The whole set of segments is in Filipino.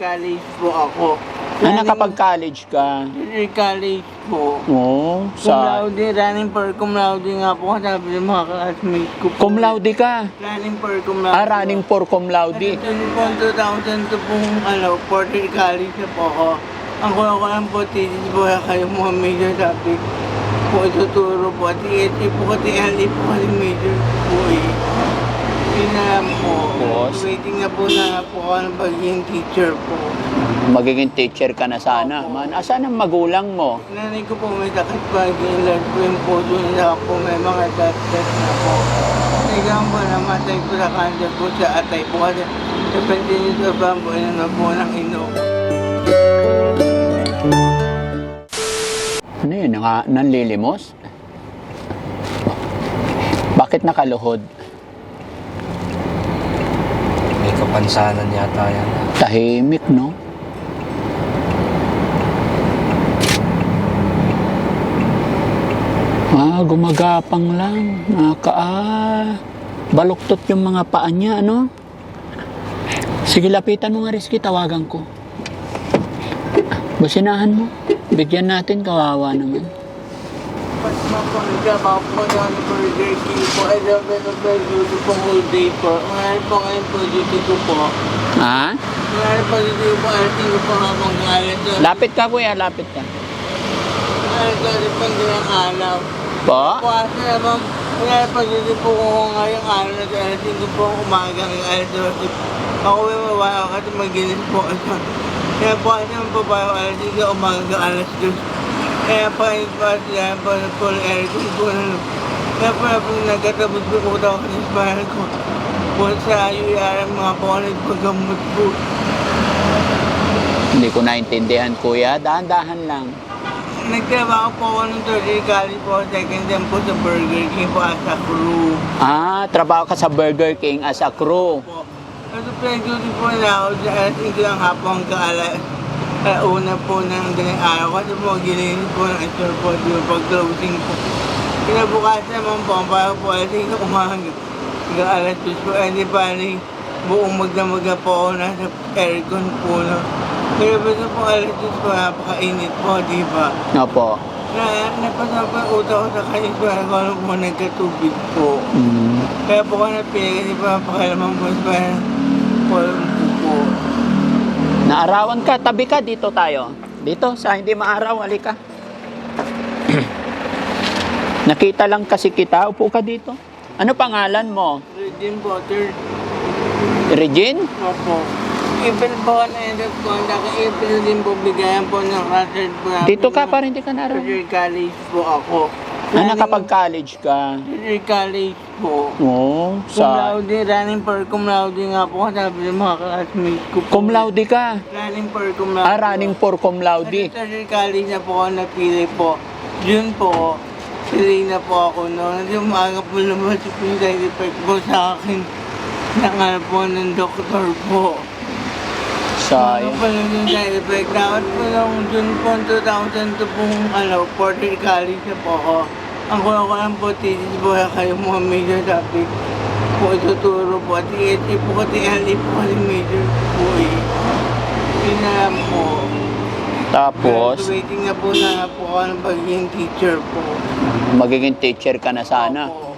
college po ako. Ah, nakapag-college ka? Junior college po. Oo, Cum sa... laude, running for cum laude nga po sabi ng mga classmates ko po. Cum laude ka? Running for cum laude. Ah, running for cum laude. At ito po 2002 pong ano, Porter College na po ako. Ang kuha ko lang po, thesis po kayo mga major topic po ituturo po. At ESA po kasi LA po kasi major po eh. Yun na po. Tapos? Waiting na po na po ako ng pagiging teacher po. Magiging teacher ka na sana. Man, asan ang magulang mo? Nanay ko po may sakit pa, ginilad po yung puso nila po, may mga test na po. Sigang po namatay ko sa cancer po sa atay po kasi depende nyo sa bambo na po ng inom. Ano yun? Nga, nanlilimos? Bakit nakaluhod? May kapansanan yata yan. Tahimik, no? Ah, gumagapang lang. Naka, ah, baluktot yung mga paa niya, ano? Sige, lapitan mo nga, Rizky. Tawagan ko. Basinahan mo. Bigyan natin, kawawa naman. Mas mapagkabaw po ng Burger King po, ay dapat na duty po whole day po. Ngayon po ngayon po duty ko po. Ha? Ngayon po duty ko po, ay tingin ko po habang ngayon. Lapit ka, kuya. Lapit ka. Ngayon ko depende ng araw. Po? Po kasi naman, kaya pag hindi po ko ngayong araw na alas 5 po umaga ng alas 12. Ako may mabaho kasi magilis po. Kaya po kasi naman po ba alas 5 umaga alas 2. Po na po ng aircon po na Kaya po na po nagkatabot po ko daw sa spinal ko. Po sa UR mga po nagpagamot po. Hindi ko naintindihan, kuya. Dahan-dahan lang. Nagtrabaho po ako ng third college po, second time po sa Burger King po as a crew. Ah, trabaho ka sa Burger King as a crew. po. Kasi pinag-duty po na ako sa alas 5 ng hapon ka alas uh, una po ng galing araw kasi po gilinis po ng store po di ba pag closing po. Kinabukas naman po, ang para po alas 5 umaga hanggang alas 2 po, eh di ba buong magdamaga po ako nasa aircon po na. Pero basta po alas 2 po, napakainit po, di ba? Opo. Na, napasa po yung utak ko sa kanis po, ako ano po nagkatubig po. Mm. Kaya po ka napili kasi po sa parang walang po. Naarawan ka, tabi ka, dito tayo. Dito, sa hindi maaraw, halika. Nakita lang kasi kita, upo ka dito. Ano pangalan mo? Regine Potter, Regine? opo. April po na up ko, naka-April din po bigayan po ng hazard po. Dito ka, para hindi ka naaraw. Junior college po ako. Ah, nakapag-college ka. College po. Oo, Cum sa... laude, running for cum laude nga po, sabi ng mga classmates ko po. Cum laude ka. Running for cum laude. Ah, running for cum laude. Sa college na po ako napili po. June po, pili na po ako noon. Yung umaga po lumabas yung side effect po sa akin. Nangal po ng doktor po. Ano Sayang. po yung side effect? Dapat po nung June po 2002 pong ano, Porter College na po ako. Ang kuha ko lang po, thesis po kayo mga major topic po ituturo po. At ESA po kasi LA po kasi major po eh. Yun na lang po. Tapos, Waiting na po na po ako ng pagiging teacher po. magiging teacher ka na sana. Opo.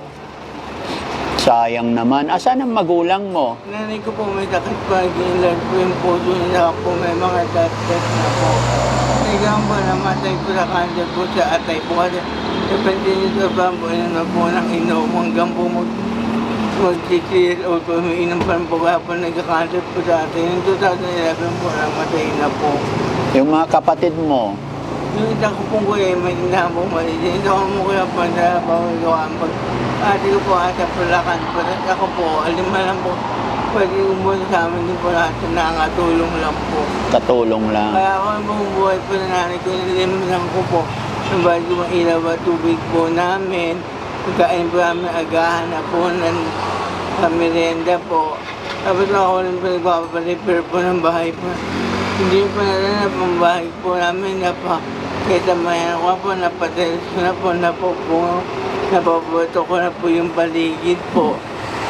Sayang naman. Asan ang magulang mo? Nanay ko po may sakit pa, ginilad po yung puso nila po, may mga test na po. Sigang po namatay ko sa cancer po sa atay po kasi depende nyo sa bambo na po ng inom hanggang po mag mag-6 o po, may inom pa po kaya po nagka-cancer po sa atay. Yung 2011 po namatay na po. Yung mga kapatid mo, Yung isa ko pong kuya, may po mali. Yung isa ko mo kuya po na pagkakawaan pag ate ko po ata pulakan po. Tapos ako po, alima lang po. Pwede umuwi sa amin din po lahat na nakatulong lang po. katulong lang. Kaya ako ang buhay po na nanay ko, nilim lang ko po. Nung bago ko ilaw at tubig po namin. Pagkain po namin agahan na po ng sa merienda po. Tapos ako rin po nagpapaliper po ng bahay po. Hindi po na rin na pang bahay po namin na pa. Kaya mayan ko po, napatilis ko na po, napupungo. Napaputo ko na po yung paligid po.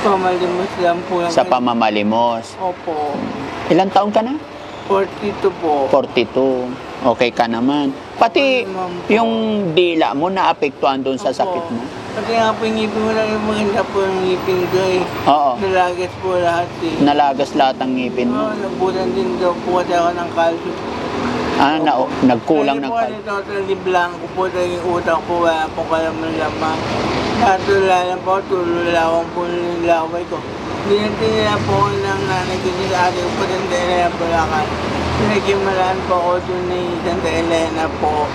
Pamalimos lang po. Sa pamamalimos. Opo. Ilang taon ka na? 42 po. 42. Okay ka naman. Pati yung dila mo naapektuhan doon sa sakit mo. Pati nga po yung ngipin mo lang maganda po yung ngipin ko eh. Oo. Nalagas po lahat eh. Nalagas lahat ang ngipin Oo, mo. nabutan din daw po kasi ako ng calcium. Ah, na, nagkulang Kasi ng po kal- kasi totally blanco po dahil yung utak po wala po kalam ng laman. Natula lang po, tululawang po yung laway ko. Dinatingin po ng nanay ko sa ating po Santa Elena Bulacan. Pinagkimalaan po ako doon ni Santa Elena po.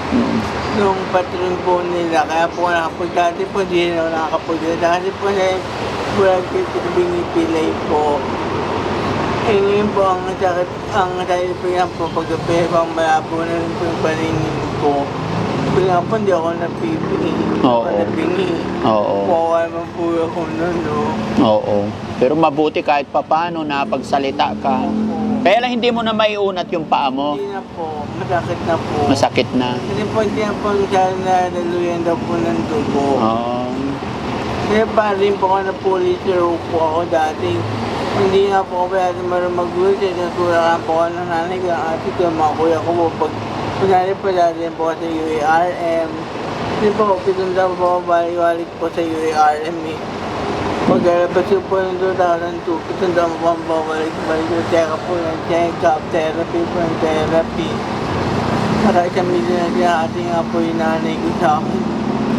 Nung patron po nila, kaya po nakapag dati po di na ako nakakapag Kasi po na bulag ko binipilay po. Eh ngayon po ang sakit, ang sakit po yan po pagkape, pang malabo na rin po yung paningin ko. Kaya po hindi ako napipili, hindi Oo. napingi. Oo. Kawawa naman po ako nun, no. Oo. Pero mabuti kahit papano napagsalita ka. Kaya lang hindi mo na maiunat yung paa mo. Hindi na po, masakit na po. Masakit na. Kasi po hindi na po masyadong nadaluyan daw po ng dugo. Oo. Kaya pa rin po ako na police po ako dati. Hindi nga po ako pwede marunong mag-ulit. Natulakan po ako ng nanay ko, ate ko, mga kuya ko po. Pag kunwari po dati po ako sa UARM. Hindi po, pitunda po ako balik-balik po sa UARM eh. Pagkalabas ko po ng 2002, pitunda mo po ang balik-balik ko. Check up po ng check-up, therapy po ng therapy. Saka isang milyon na sinakati nga po yung nanay ko sa akin.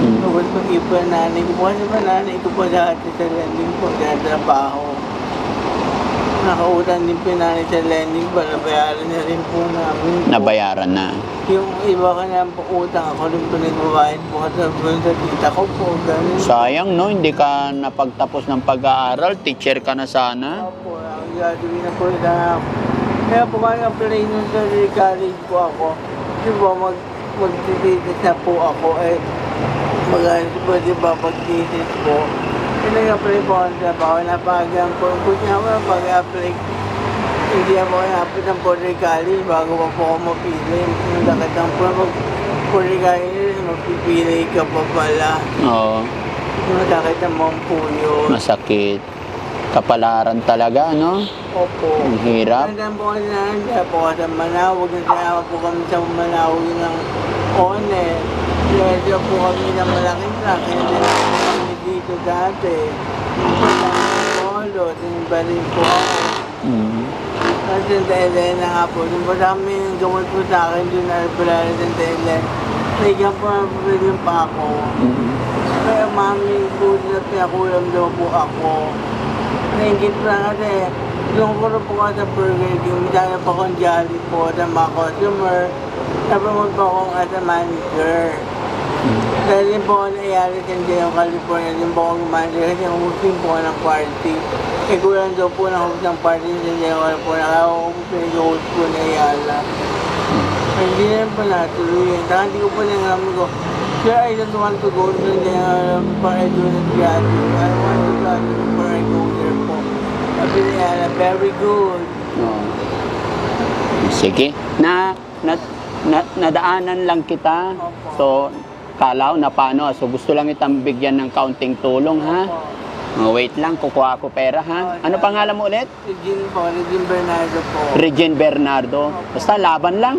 Mm. Tapos pag ipo ng nanay ko, kasi ba nanay ko po dati sa lending po, kaya trabaho. Nakautang din po nanay sa lending para bayaran na rin po namin po. Nabayaran na. Yung iba ka na po utang, ako rin po nagbabayad po po sa tita ko po, ganun. Sayang no, hindi ka napagtapos ng pag-aaral. Teacher ka na sana. Opo, ang gagawin na po na kaya po kaya apply nung sa college po ako. Di ba, mag, magtititis na po ako eh. Mag-alis po, di ba, po. Kaya nag-apply po sa trabaho, napagaan po. Kung nga mo, pag-apply, hindi ako napit ng Puerto College bago pa po ako mapili. Yung lakad ng po, mag Puerto College, magpipili ka pa pala. Oo. Lakad ng mga puyo. Masakit. Kapalaran talaga, no? Opo. Ang hirap. Hanggang po kasi nandiyan po sa Manawag. Nasama po kami sa Manawag ng One. Diretso po kami ng malaking truck. Kami dito dati. Polo, tinibalin po ako. Mm. Kasi Santa Elena nga po. Sa kami yung gamot po sa akin doon na Alpalala Santa Elena. Naigan po po yung pa ako. Mm. Kaya mami po na pinakulam daw po ako. Naingit pa kasi yung na po ka sa Burger King, misaya pa akong jolly po sa mga customer. Napromote po akong as a manager. Dahil din po ako naiari sa San California, din po akong manager kasi umusin po ako ng party. Kulang daw po ng host ng party sa San California, kaya ako po pinag-host po na Ayala. Hindi na po natuloy. Saka hindi ko po nangyamin ko, Sir, I don't want to go to the uh, para do the theater. I want to go to para I go there po. Sabi niya, very good. Oo. Sige. Na, na, na, nadaanan lang kita. So, kala ko na paano. So, gusto lang itang bigyan ng kaunting tulong, ha? Oh, wait lang, kukuha ako pera, ha? Ano pangalan mo ulit? Regine po, Regine Bernardo po. Regine Bernardo. Basta laban lang,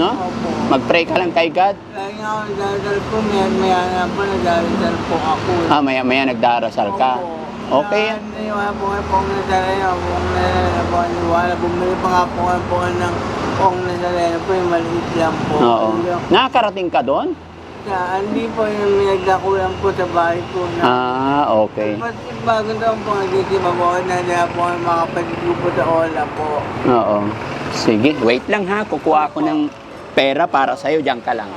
no? Opo. Mag-pray ka lang kay God. Lagi ako nagdadal po, maya maya na po nagdadal po ako. Ah, maya maya nagdarasal ka. Opo. Okay. Naniwala po nga po ang Nazareno, po ang Nazareno po, naniwala. Bumili pa nga po nga po ng Ong Nazareno po, yung maliit lang po. Oo. Nakakarating ka doon? Kaya, hindi po yung minagdakulang po sa bahay po na. Ah, okay. Mas bagong taon po dito, mabuhay na nila po ang mga kapatid ko po sa Ola po. Oo. Sige, wait lang ha. Kukuha ako ng pera para sa'yo. Diyan ka lang.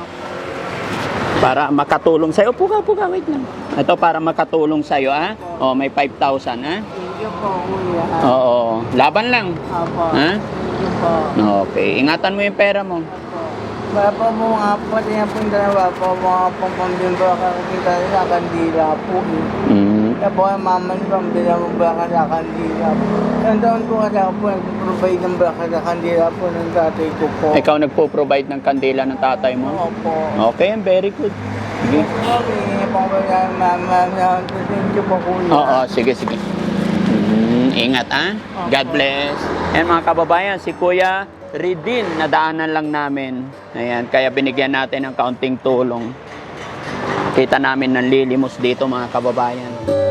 Para makatulong sa'yo. Upo ka, upo ka. Wait lang. Ito para makatulong sa'yo ha. O, may 5,000 ha. Thank you po, kuya. Oo. Laban lang. Apo. Ha? Thank you po. Okay. Ingatan mo yung pera mo. Apo. Po mo nga po, tingnan po yung dalawa po, mga pong pambimbo kakakita sa kandila po. eh. Mm. Kaya po ang mama ni pambila mo ba sa kandila po. Ang taon po kasi ako po, nag-provide ng baka sa kandila po ng tatay ko po. Ikaw nagpo-provide ng kandila ng tatay mo? Opo. Okay, very good. Sige. Okay, pangalaman, mama, thank you po kuya. Oo, sige, sige. Mm, ingat ah. God bless. And mga kababayan, si Kuya Redin, nadaanan lang namin. Ayan, kaya binigyan natin ng kaunting tulong. Kita namin ng lilimos dito mga kababayan.